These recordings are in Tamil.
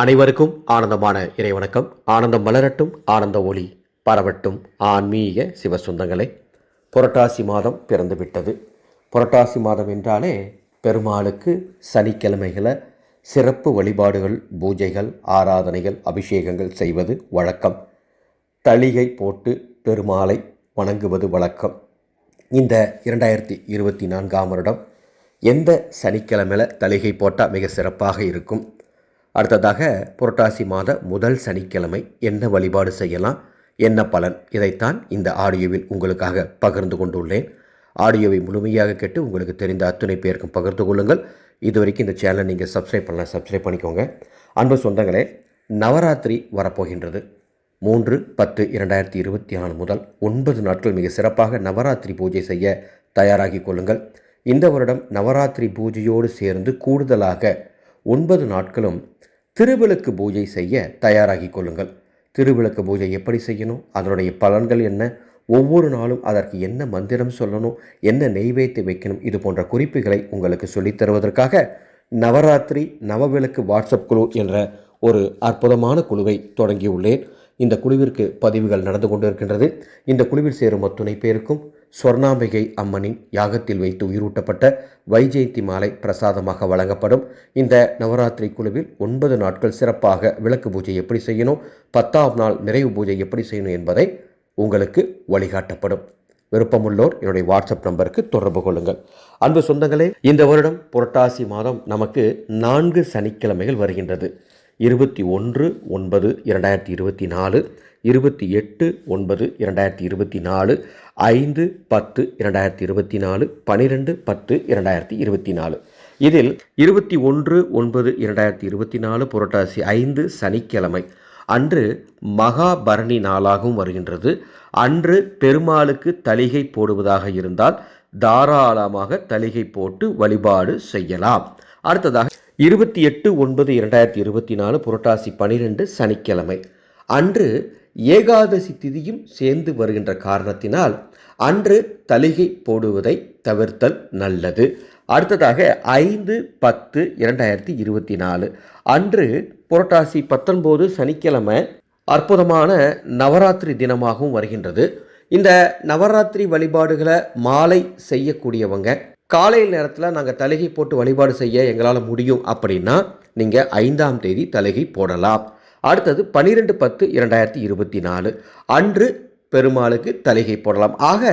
அனைவருக்கும் ஆனந்தமான இறைவணக்கம். ஆனந்தம் மலரட்டும் ஆனந்த ஒளி பரவட்டும். ஆன்மீக சிவசுந்தங்களை புரட்டாசி மாதம் பிறந்துவிட்டது. புரட்டாசி மாதம் என்றாலே பெருமாளுக்கு சனிக்கிழமைகளை சிறப்பு வழிபாடுகள் பூஜைகள் ஆராதனைகள் அபிஷேகங்கள் செய்வது வழக்கம். தளிகை போட்டு பெருமாளை வணங்குவது வழக்கம். இந்த இரண்டாயிரத்தி இருபத்தி நான்காம் வருடம் எந்த சனிக்கிழமையில் தளிகை போட்டால் மிக சிறப்பாக இருக்கும்? அடுத்ததாக புரட்டாசி மாத முதல் சனிக்கிழமை என்ன வழிபாடு செய்யலாம்? என்ன பலன்? இதைத்தான் இந்த ஆடியோவில் உங்களுக்காக பகிர்ந்து கொண்டுள்ளேன். ஆடியோவை முழுமையாக கேட்டு உங்களுக்கு தெரிந்த அத்துணை பேருக்கும் பகிர்ந்து கொள்ளுங்கள். இதுவரைக்கும் இந்த சேனலை நீங்கள் சப்ஸ்கிரைப் பண்ணலாம் சப்ஸ்கிரைப் பண்ணிக்கோங்க. அன்பு சொந்தங்களே நவராத்திரி வரப்போகின்றது. மூன்று பத்து இரண்டாயிரத்தி இருபத்தி நாலு முதல் ஒன்பது நாட்கள் மிக சிறப்பாக நவராத்திரி பூஜை செய்ய தயாராகி கொள்ளுங்கள். இந்த வருடம் நவராத்திரி பூஜையோடு சேர்ந்து கூடுதலாக ஒன்பது நாட்களும் திருவிளக்கு பூஜை செய்ய தயாராகி கொள்ளுங்கள். திருவிளக்கு பூஜை எப்படி செய்யணும்? அதனுடைய பலன்கள் என்ன? ஒவ்வொரு நாளும் அதற்கு என்ன மந்திரம் சொல்லணும்? என்ன நெய்வேத்தி வைக்கணும்? இது போன்ற குறிப்புகளை உங்களுக்கு சொல்லித் தருவதற்காக நவராத்திரி நவவிளக்கு வாட்ஸ்அப் குழு என்ற ஒரு அற்புதமான குழுவை தொடங்கியுள்ளேன். இந்த குழுவிற்கு பதிவுகள் நடந்து கொண்டிருக்கின்றது. இந்த குழுவில் சேரும் அத்துணை பேருக்கும் சொர்ணாம்பிகை அம்மனின் யாகத்தில் வைத்து உயிரூட்டப்பட்ட வைஜெயந்தி மாலை பிரசாதமாக வழங்கப்படும். இந்த நவராத்திரி குழுவில் ஒன்பது நாட்கள் சிறப்பாக விளக்கு பூஜை எப்படி செய்யணும் பத்தாம் நாள் நிறைவு பூஜை எப்படி செய்யணும் என்பதை உங்களுக்கு வழிகாட்டப்படும். விருப்பமுள்ளோர் என்னுடைய வாட்ஸ்அப் நம்பருக்கு தொடர்பு கொள்ளுங்கள். அன்பு சொந்தங்களே இந்த வருடம் புரட்டாசி மாதம் நமக்கு நான்கு சனிக்கிழமைகள் வருகின்றது. இருபத்தி ஒன்று ஒன்பது இரண்டாயிரத்தி இருபத்தி நாலு இருபத்தி எட்டு ஒன்பது இரண்டாயிரத்தி இருபத்தி நாலு ஐந்து பத்து இரண்டாயிரத்தி இருபத்தி நாலு பனிரெண்டு பத்து இரண்டாயிரத்தி இருபத்தி நாலு. இதில் இருபத்தி ஒன்று ஒன்பது இரண்டாயிரத்தி இருபத்தி நாலு புரட்டாசி ஐந்து சனிக்கிழமை. அன்று மகாபரணி நாளாகவும் வருகின்றது. அன்று பெருமாளுக்கு தலிகை போடுவதாக இருந்தால் தாராளமாக தலிகை போட்டு வழிபாடு செய்யலாம். அடுத்ததாக இருபத்தி எட்டு ஒன்பது இரண்டாயிரத்தி இருபத்தி நாலு புரட்டாசி பனிரெண்டு சனிக்கிழமை. அன்று ஏகாதசி திதியும் சேர்ந்து வருகின்ற காரணத்தினால் அன்று தலிகை போடுவதை தவிர்த்தல் நல்லது. அடுத்ததாக ஐந்து பத்து இரண்டாயிரத்தி இருபத்தி நாலு. அன்று புரட்டாசி பத்தொன்பது சனிக்கிழமை அற்புதமான நவராத்திரி தினமாகவும் வருகின்றது. இந்த நவராத்திரி வழிபாடுகளை மாலை செய்யக்கூடியவங்க காலை நேரத்தில் நாங்கள் தலகை போட்டு வழிபாடு செய்ய எங்களால் முடியும் அப்படின்னா நீங்கள் ஐந்தாம் தேதி தலகை போடலாம். அடுத்தது பன்னிரெண்டு பத்து இரண்டாயிரத்தி இருபத்தி நாலு. அன்று பெருமாளுக்கு தலிகை போடலாம். ஆக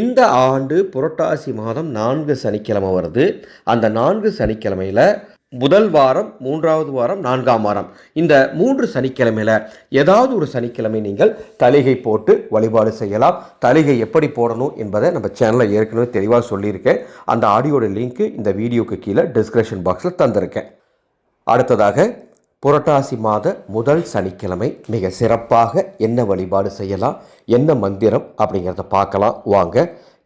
இந்த ஆண்டு புரட்டாசி மாதம் நான்கு சனிக்கிழமை வருது. அந்த நான்கு சனிக்கிழமையில் முதல் வாரம் மூன்றாவது வாரம் நான்காம் வாரம். இந்த மூன்று சனிக்கிழமையில் ஏதாவது ஒரு சனிக்கிழமை நீங்கள் தலிகை போட்டு வழிபாடு செய்யலாம். தலிகை எப்படி போடணும் என்பதை நம்ம சேனலில் ஏற்கனவே தெளிவாக சொல்லியிருக்கேன். அந்த ஆடியோட லிங்க்கு இந்த வீடியோக்கு கீழே டிஸ்கிரிப்ஷன் பாக்ஸில் தந்திருக்கேன். அடுத்ததாக புரட்டாசி மாத முதல் சனிக்கிழமை மிக சிறப்பாக என்ன வழிபாடு செய்யலாம் என்ன மந்திரம் அப்படிங்கிறத பார்க்கலாம். வாங்க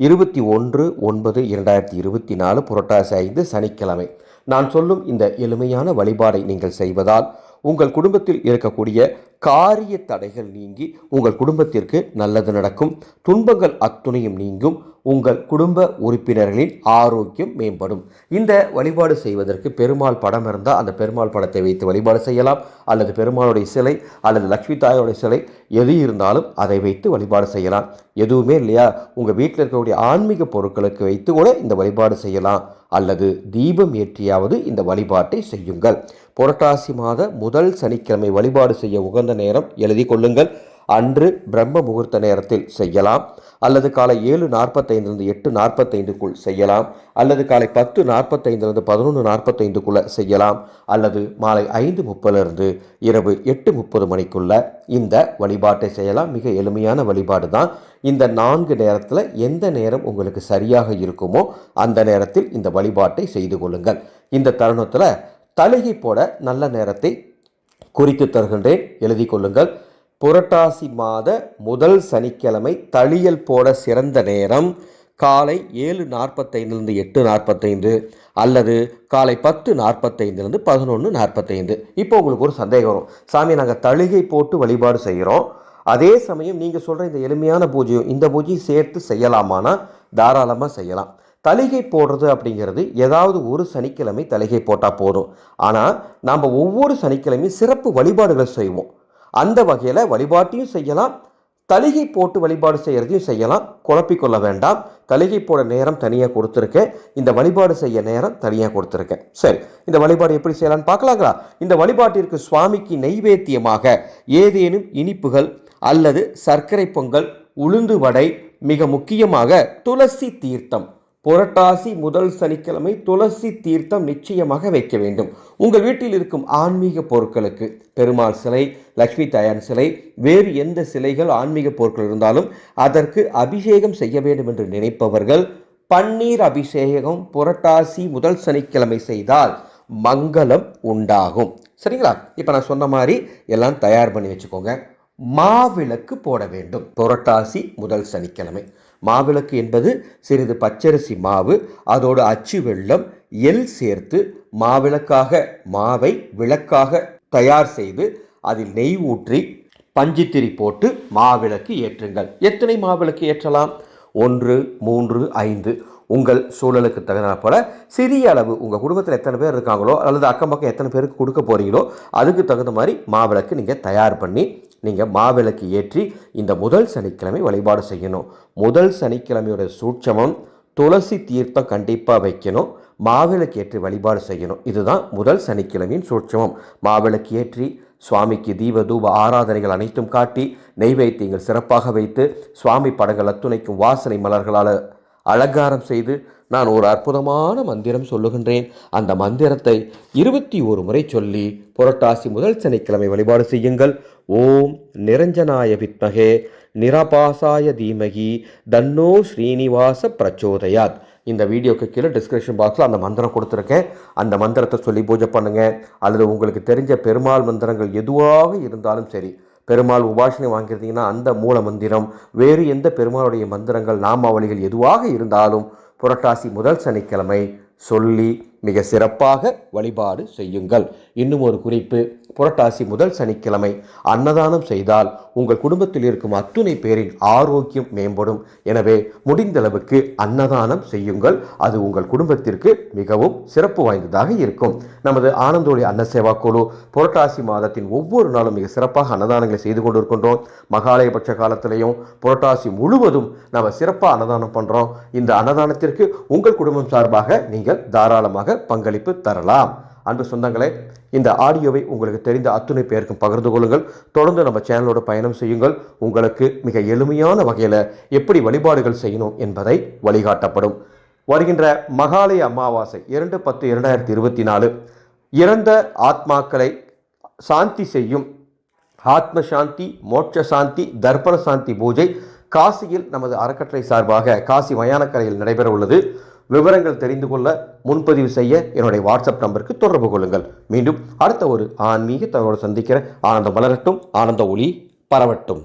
இருபத்தி ஒன்று ஒன்பது இரண்டாயிரத்தி இருபத்தி நாலு புரட்டாசி ஐந்து சனிக்கிழமை. நான் சொல்லும் இந்த எளிமையான வழிபாடை நீங்கள் செய்வதால் உங்கள் குடும்பத்தில் இருக்கக்கூடிய காரிய தடைகள் நீங்கி உங்கள் குடும்பத்திற்கு நல்லது நடக்கும். துன்பங்கள் அத்துணையும் நீங்கும். உங்கள் குடும்ப உறுப்பினர்களின் ஆரோக்கியம் மேம்படும். இந்த வழிபாடு செய்வதற்கு பெருமாள் படம் இருந்தால் அந்த பெருமாள் படத்தை வைத்து வழிபாடு செய்யலாம். அல்லது பெருமாளுடைய சிலை அல்லது லக்ஷ்மி தாயோடைய சிலை எது இருந்தாலும் அதை வைத்து வழிபாடு செய்யலாம். எதுவுமே இல்லையா? உங்கள் வீட்டில் இருக்கக்கூடிய ஆன்மீக பொருட்களுக்கு வைத்து கூட இந்த வழிபாடு செய்யலாம். அல்லது தீபம் ஏற்றியாவது இந்த வழிபாட்டை செய்யுங்கள். புரட்டாசி மாத முதல் சனிக்கிழமை வழிபாடு செய்ய உகந்த நேரம் எழுதி கொள்ளுங்கள். அன்று பிரம்ம முகூர்த்த நேரத்தில் செய்யலாம். அல்லது காலை ஏழு நாற்பத்தைந்துலேருந்து எட்டு நாற்பத்தைந்துக்குள் செய்யலாம். அல்லது காலை பத்து நாற்பத்தைந்துலேருந்து பதினொன்று நாற்பத்தைந்துக்குள்ளே செய்யலாம். அல்லது மாலை ஐந்து முப்பதுலேருந்து இரவு எட்டு முப்பது மணிக்குள்ள இந்த வழிபாட்டை செய்யலாம். மிக எளிமையான வழிபாடு தான். இந்த நான்கு நேரத்தில் எந்த நேரம் உங்களுக்கு சரியாக இருக்குமோ அந்த நேரத்தில் இந்த வழிபாட்டை செய்து கொள்ளுங்கள். இந்த தருணத்தில் தலையை போட நல்ல நேரத்தை குறித்து தருகின்றேன். எழுதி கொள்ளுங்கள். புரட்டாசி மாத முதல் சனிக்கிழமை தளியல் போட சிறந்த நேரம். காலை ஏழு நாற்பத்தைந்துலேருந்து எட்டு நாற்பத்தைந்து அல்லது காலை பத்து நாற்பத்தைந்துலேருந்து பதினொன்று நாற்பத்தைந்து. இப்போ உங்களுக்கு ஒரு சந்தேகம் வரும். சாமி நாங்கள் தழுகை போட்டு வழிபாடு செய்கிறோம். அதே சமயம் நீங்கள் சொல்கிற இந்த எளிமையான பூஜையும் இந்த பூஜையும் சேர்த்து செய்யலாமானா? தாராளமாக செய்யலாம். தலிகை போடுறது அப்படிங்கிறது ஏதாவது ஒரு சனிக்கிழமை தலிகை போட்டால் போதும். ஆனால் நாம் ஒவ்வொரு சனிக்கிழமையும் சிறப்பு வழிபாடுகளை செய்வோம். அந்த வகையில் வழிபாட்டையும் செய்யலாம். தலிகை போட்டு வழிபாடு செய்கிறதையும் செய்யலாம். குழப்பிக்கொள்ள வேண்டாம். தலிகை போட நேரம் தனியாக கொடுத்துருக்கேன். இந்த வழிபாடு செய்ய நேரம் தனியாக கொடுத்துருக்கேன். சரி இந்த வழிபாடு எப்படி செய்யலாம்னு பார்க்கலாங்களா? இந்த வழிபாட்டிற்கு சுவாமிக்கு நைவேத்தியமாக ஏதேனும் இனிப்புகள் அல்லது சர்க்கரை பொங்கல் உளுந்து வடை மிக முக்கியமாக துளசி தீர்த்தம். புரட்டாசி முதல் சனிக்கிழமை துளசி தீர்த்தம் நிச்சயமாக வைக்க வேண்டும். உங்கள் வீட்டில் இருக்கும் ஆன்மீக பொருட்களுக்கு பெருமாள் சிலை லக்ஷ்மி தாயார் சிலை வேறு எந்த சிலைகள் ஆன்மீக பொருட்கள் இருந்தாலும் அதற்கு அபிஷேகம் செய்ய வேண்டும் என்று நினைப்பவர்கள் பன்னீர் அபிஷேகம் புரட்டாசி முதல் சனிக்கிழமை செய்தால் மங்களம் உண்டாகும். சரிங்களா? இப்போ நான் சொன்ன மாதிரி எல்லாம் தயார் பண்ணி வச்சுக்கோங்க. மாவிளக்கு போட வேண்டும். புரட்டாசி முதல் சனிக்கிழமை. மாவிளக்கு என்பது சிறிது பச்சரிசி மாவு அதோடு அச்சு வெள்ளம் எல் சேர்த்து மாவிளக்காக மாவை விளக்காக தயார் செய்து அதில் நெய் ஊற்றி பஞ்சுத்திரி போட்டு மாவிளக்கு ஏற்றுங்கள். எத்தனை மாவிளக்கு ஏற்றலாம்? ஒன்று மூன்று ஐந்து. உங்கள் சூழலுக்கு தகுந்த போல சிறிய அளவு உங்கள் குடும்பத்தில் எத்தனை பேர் இருக்காங்களோ அல்லது அக்கம் பக்கம் எத்தனை பேருக்கு கொடுக்க போகிறீங்களோ அதுக்கு தகுந்த மாதிரி மாவிளக்கு நீங்கள் தயார் பண்ணி நீங்கள் மாவிளக்கு ஏற்றி இந்த முதல் சனிக்கிழமை வழிபாடு செய்யணும். முதல் சனிக்கிழமையோட சூட்சமம் துளசி தீர்த்தம் கண்டிப்பாக வைக்கணும். மாவிளக்கு ஏற்றி வழிபாடு செய்யணும். இதுதான் முதல் சனிக்கிழமையின் சூட்சமம். மாவிளக்கு ஏற்றி சுவாமிக்கு தீப தூப ஆராதனைகள் அனைத்தும் காட்டி நெய்வேத்தியங்கள் சிறப்பாக வைத்து சுவாமி படங்கள் அத்துணைக்கும் வாசனை மலர்களால் அலங்காரம் செய்து நான் ஒரு அற்புதமான மந்திரம் சொல்லுகின்றேன். அந்த மந்திரத்தை இருபத்தி ஒரு முறை சொல்லி புரட்டாசி முதல் சனிக்கிழமை வழிபாடு செய்யுங்கள். ஓம் நிரஞ்சனாய வித்மகே நிரபாசாய தீமகி தன்னோ ஸ்ரீனிவாச பிரச்சோதயாத். இந்த வீடியோக்கு கீழே டிஸ்கிரிப்ஷன் பாக்ஸில் அந்த மந்திரம் கொடுத்துருக்கேன். அந்த மந்திரத்தை சொல்லி பூஜை பண்ணுங்கள் அல்லது உங்களுக்கு தெரிஞ்ச பெருமாள் மந்திரங்கள் எதுவாக இருந்தாலும் சரி பெருமாள் உபாசனை வாங்கியிருந்தீங்கன்னா அந்த மூல மந்திரம் வேறு எந்த பெருமாளுடைய மந்திரங்கள் நாமாவளிகள் எதுவாக இருந்தாலும் புரட்டாசி முதல் சனிக்கிழமை சொல்லி மிக சிறப்பாக வழிபாடு செய்யுங்கள். இன்னும் ஒரு குறிப்பு புரட்டாசி முதல் சனிக்கிழமை அன்னதானம் செய்தால் உங்கள் குடும்பத்தில் இருக்கும் அத்துணை பேரின் ஆரோக்கியம் மேம்படும். எனவே முடிந்தளவுக்கு அன்னதானம் செய்யுங்கள். அது உங்கள் குடும்பத்திற்கு மிகவும் சிறப்பு வாய்ந்ததாக இருக்கும். நமது ஆனந்தோழி அன்ன சேவா குழு புரட்டாசி மாதத்தின் ஒவ்வொரு நாளும் மிக சிறப்பாக அன்னதானங்களை செய்து கொண்டிருக்கின்றோம். மகாலயபட்ச காலத்திலையும் புரட்டாசி முழுவதும் நம்ம சிறப்பாக அன்னதானம் பண்ணுறோம் இந்த அன்னதானத்திற்கு உங்கள் குடும்பம் சார்பாக நீங்கள் தாராளமாக பங்களிப்பு தரலாம். அன்பு சொந்தங்களே இந்த ஆடியோவை உங்களுக்கு தெரிந்த அத்துணை பேருக்கும் பகிர்ந்து கொள்ளுங்கள். தொடர்ந்து நம்ம சேனலோட பயணம் செய்யுங்கள். உங்களுக்கு மிக எளிமையான வகையில் எப்படி வழிபாடுகள் செய்யணும் என்பதை வழிகாட்டப்படும். வருகின்ற மகாலய அமாவாசை இரண்டு பத்து இரண்டாயிரத்தி இருபத்தி நாலு. இறந்த ஆத்மாக்களை சாந்தி செய்யும் ஆத்ம சாந்தி மோட்ச சாந்தி தர்ப்பண சாந்தி பூஜை காசியில் நமது அறக்கட்டளை சார்பாக காசி மயானக்கரையில் நடைபெற உள்ளது விவரங்கள் தெரிந்து கொள்ள முன்பதிவு செய்ய என்னுடைய வாட்ஸ்அப் நம்பருக்கு தொடர்பு கொள்ளுங்கள். மீண்டும் அடுத்த ஒரு ஆன்மீக தகவலோடு சந்திக்கிற ஆனந்தம் வளரட்டும் ஆனந்த ஒளி பரவட்டும்.